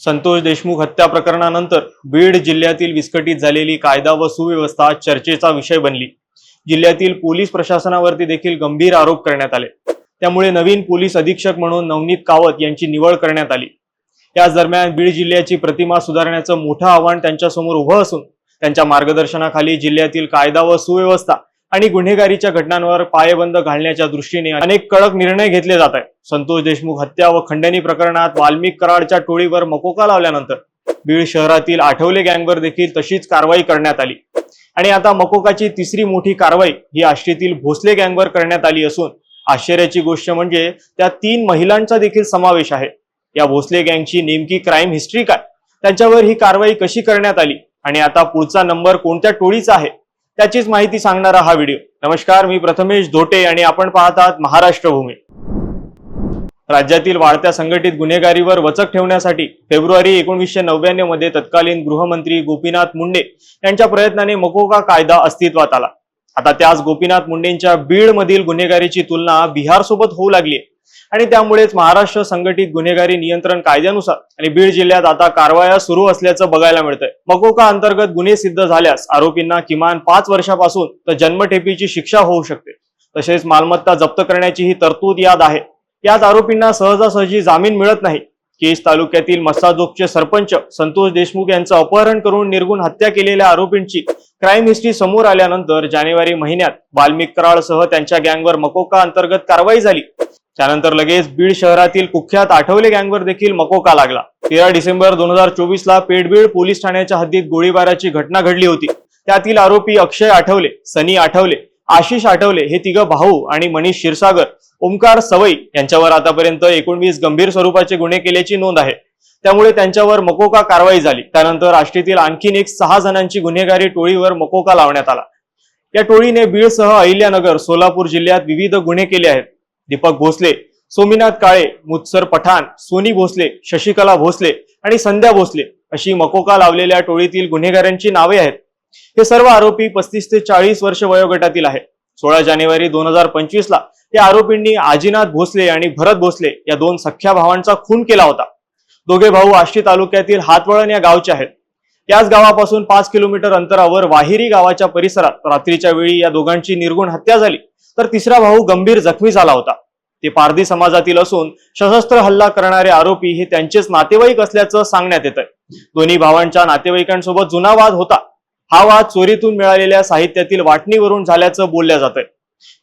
संतोष देशमुख हत्या प्रकरणानंतर बीड जिल्ह्यातील विस्कटीत झालेली कायदा व सुव्यवस्था चर्चेचा विषय बनली. जिल्ह्यातील पोलीस प्रशासनावरती देखील गंभीर आरोप करण्यात आले. त्यामुळे नवीन पोलीस अधीक्षक म्हणून नवनीत कावत यांची निवड करण्यात आली. याच दरम्यान बीड जिल्ह्याची प्रतिमा सुधारण्याचं मोठं आव्हान त्यांच्यासमोर उभं असून त्यांच्या मार्गदर्शनाखाली जिल्ह्यातील कायदा व सुव्यवस्था आणि गुन्हेगारीच्या घटनांवर पायबंद घालण्याच्या दृष्टीने अनेक कडक निर्णय घेतले जात आहेत. संतोष देशमुख हत्या व खंडणी प्रकरणात वाल्मिक कराडच्या टोळीवर मकोका लावल्यानंतर बीड शहरातील आठवले गँगवर देखील तशीच कारवाई करण्यात आली. आणि आता मकोकाची तिसरी मोठी कारवाई ही आष्टीतील भोसले गँगवर करण्यात आली असून आश्चर्याची गोष्ट म्हणजे त्या तीन महिलांचा देखील समावेश आहे. या भोसले गँगची नेमकी क्राईम हिस्ट्री काय? त्यांच्यावर ही कारवाई कशी करण्यात आली? आणि आता पुढचा नंबर कोणत्या टोळीचा आहे? त्याचीच माहिती सांगणारा हा व्हिडिओ. नमस्कार मी प्रथमेश धोटे आणि आपण पाहतात आहात महाराष्ट्र भूमी राज्यातील वाढत्या संघटित गुन्हेगारीवर वचक ठेवण्यासाठी फेब्रुवारी एकोणीसशे नव्याण्णवमध्ये तत्कालीन गृहमंत्री गोपीनाथ मुंडे यांच्या प्रयत्नाने मकोका कायदा अस्तित्वात आला. आता त्याच गोपीनाथ मुंडेंच्या बीड मधील गुन्हेगारीची तुलना बिहार सोबत होऊ लागली आणि त्यामुळेच महाराष्ट्र संघटित गुन्हेगारी नियंत्रण कायद्यानुसार आणि बीड जिल्ह्यात आता कारवाया सुरू असल्याचं बघायला मिळतंय. मकोका अंतर्गत गुन्हे सिद्ध झाल्यास आरोपींना किमान पाच वर्षापासून तर जन्मठेपीची शिक्षा होऊ शकते. तसेच मालमत्ता जप्त करण्याची ही तरतूद याद आहे. यात आरोपींना सहजासहजी जामीन मिळत नाही. केज तालुक्यातील मस्साजोगचे सरपंच संतोष देशमुख यांचं अपहरण करून निर्गुण हत्या केलेल्या आरोपींची क्राईम हिस्ट्री समोर आल्यानंतर जानेवारी महिन्यात वाल्मिक कराळसह त्यांच्या गँगवर मकोका अंतर्गत कारवाई झाली. त्यानंतर लगेच बीड शहरातील कुख्यात आठवले गँगवर देखील मकोका लागला. तेरा डिसेंबर दोन हजार चोवीस ला पेडबीड पोलीस ठाण्याच्या हद्दीत गोळीबाराची घटना घडली होती. त्यातील आरोपी अक्षय आठवले सनी आठवले आशिष आठवले हे तिघ भाऊ आणि मनीष क्षीरसागर ओमकार सवई यांच्यावर आतापर्यंत एकोणवीस गंभीर स्वरूपाचे गुन्हे केल्याची नोंद आहे. त्यामुळे त्यांच्यावर मकोका कारवाई झाली. त्यानंतर आष्टीतील आणखीन एक सहा जणांची गुन्हेगारी टोळीवर मकोका लावण्यात आला. या टोळीने बीडसह अहिल्यानगर सोलापूर जिल्ह्यात विविध गुन्हे केले आहेत. दीपक भोसले सोमीनाथ काळे मुत्सर पठाण सोनी भोसले शशिकला भोसले आणि संध्या भोसले अशी मकोका लावलेल्या टोळीतील गुन्हेगारांची नावे आहेत. हे सर्व आरोपी पस्तीस ते चाळीस वर्ष वयोगटातील आहेत. सोळा जानेवारी दोन हजार पंचवीस ला या आरोपींनी आजीनाथ भोसले आणि भरत भोसले या दोन सख्या भावांचा खून केला होता. दोघे भाऊ आष्टी तालुक्यातील हातवळण या गावचे आहेत. याच गावापासून पाच किलोमीटर अंतरावर वाहिरी गावाच्या परिसरात रात्रीच्या वेळी या दोघांची निर्गुण हत्या झाली. तर तिसरा भाऊ गंभीर जखमी झाला होता. ते पारधी समाजातील असून सशस्त्र हल्ला करणारे आरोपी हे त्यांचेच नातेवाईक असल्याचं सांगण्यात येत आहे दोन्ही भावांच्या नातेवाईकांसोबत जुना वाद होता. हा वाद चोरीतून मिळालेल्या साहित्यातील वाटणीवरून झाल्याचं बोलल्या जात आहे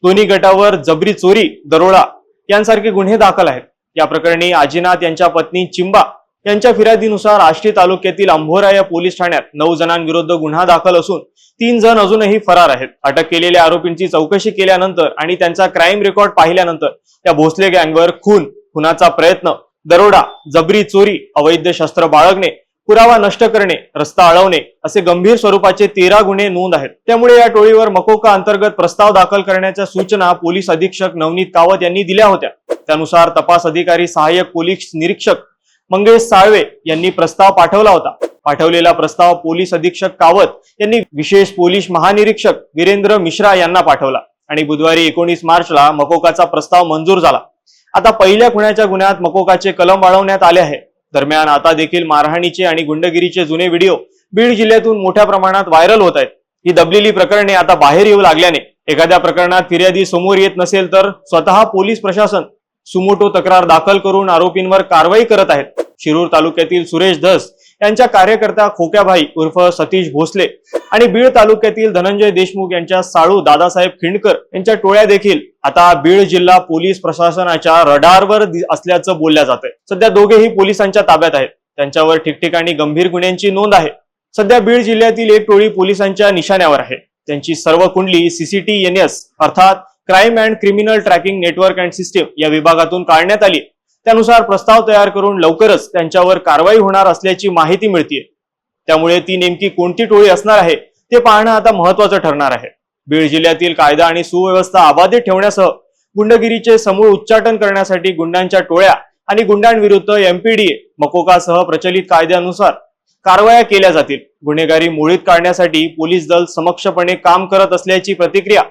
दोन्ही गटावर जबरी चोरी दरोडा यांसारखे गुन्हे दाखल आहेत. या प्रकरणी आजीनाथ यांच्या पत्नी चिंबा यांच्या फिर्यादीनुसार आष्टी तालुक्यातील अंभोरा या पोलीस ठाण्यात नऊ जणांविरुद्ध गुन्हा दाखल असून तीन जण अजूनही फरार आहेत. अटक केलेल्या आरोपींची चौकशी केल्यानंतर आणि त्यांचा क्राईम रेकॉर्ड पाहिल्यानंतर त्या भोसले गँगवर खून खुनाचा प्रयत्न दरोडा जबरी चोरी अवैध शस्त्र बाळगणे पुरावा नष्ट करणे रस्ता अळवणे असे गंभीर स्वरूपाचे तेरा गुन्हे नोंद आहेत. त्यामुळे या टोळीवर मकोका अंतर्गत प्रस्ताव दाखल करण्याच्या सूचना पोलीस अधीक्षक नवनीत कावत यांनी दिल्या होत्या. त्यानुसार तपास अधिकारी सहाय्यक पोलीस निरीक्षक मंगेश साळवे यांनी प्रस्ताव पाठवला होता. पाठवलेला प्रस्ताव पोलीस अधीक्षक कावत यांनी विशेष पोलीस महानिरीक्षक वीरेंद्र मिश्रा यांना पाठवला. आणि बुधवारी एकोणीस मार्चला मकोकाचा प्रस्ताव मंजूर झाला. आता पहिल्या खुण्याच्या गुन्ह्यात मकोकाचे कलम वाढवण्यात आले आहे. दरम्यान आता देखील मारहाणीचे आणि गुंडगिरीचे जुने व्हिडिओ बीड जिल्ह्यातून मोठ्या प्रमाणात व्हायरल होत आहेत. ही दबलेली प्रकरणे आता बाहेर येऊ लागल्याने एखाद्या प्रकरणात फिर्यादी समोर येत नसेल तर स्वतः पोलीस प्रशासन सुमोटो तक्रार दाखल करून आरोपींवर कारवाई करत आहेत. शिरूर तालुक्यातील सुरेश धस यांच्या कार्यकर्त्या खोक्याभाई उर्फ सतीश भोसले आणि बीड तालुक्यातील धनंजय देशमुख यांच्या साळू दादासाहेब खिंडकर यांच्या टोळ्या देखील आता बीड जिल्हा पोलीस प्रशासनाच्या रडारवर असल्याचं बोलल्या जात आहे सध्या दोघेही पोलिसांच्या ताब्यात आहेत. त्यांच्यावर ठिकठिकाणी गंभीर गुन्ह्यांची नोंद आहे. सध्या बीड जिल्ह्यातील एक टोळी पोलिसांच्या निशाण्यावर आहे. त्यांची सर्व कुंडली सीसीटीएनएस अर्थात crime and criminal tracking network and system या विभागातून काढण्यात आली त्यानुसार प्रस्ताव तयार करून लवकरच त्यांच्यावर कारवाई होणार असल्याची माहिती मिळतीये. त्यामुळे ती नेमकी कोणती टोळी असणार आहे ते पाहणं आता महत्वाचं ठरणार आहे. बीड जिल्ह्यातील कायदा आणि सुव्यवस्था अबाधित ठेवण्यासह गुंडगिरीचे समूळ उच्चाटन करण्यासाठी गुंडांच्या टोळ्या आणि गुंडांविरुद्ध एमपीडीए मकोकासह प्रचलित कायद्यानुसार कारवाया केल्या जातील. गुन्हेगारी मुळीत काढण्यासाठी पोलीस दल समक्षपणे काम करत असल्याची प्रतिक्रिया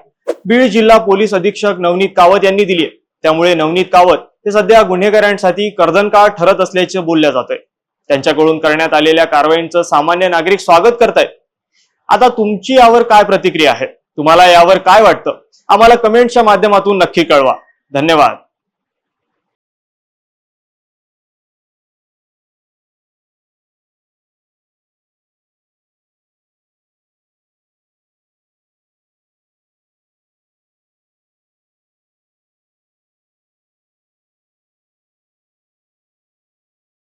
बीड जिल्हा पोलीस अधीक्षक नवनीत कावत यांनी दिली आहे त्यामुळे नवनीत कावत ते सध्या गुन्हेगारांसाठी कर्दनकाळ ठरत असल्याचे बोलल्या जात आहे त्यांच्याकडून करण्यात आलेल्या कारवाईंचं सामान्य नागरिक स्वागत करतायत. आता तुमची यावर काय प्रतिक्रिया आहे? तुम्हाला यावर काय वाटतं? आम्हाला कमेंटच्या माध्यमातून नक्की कळवा. धन्यवाद.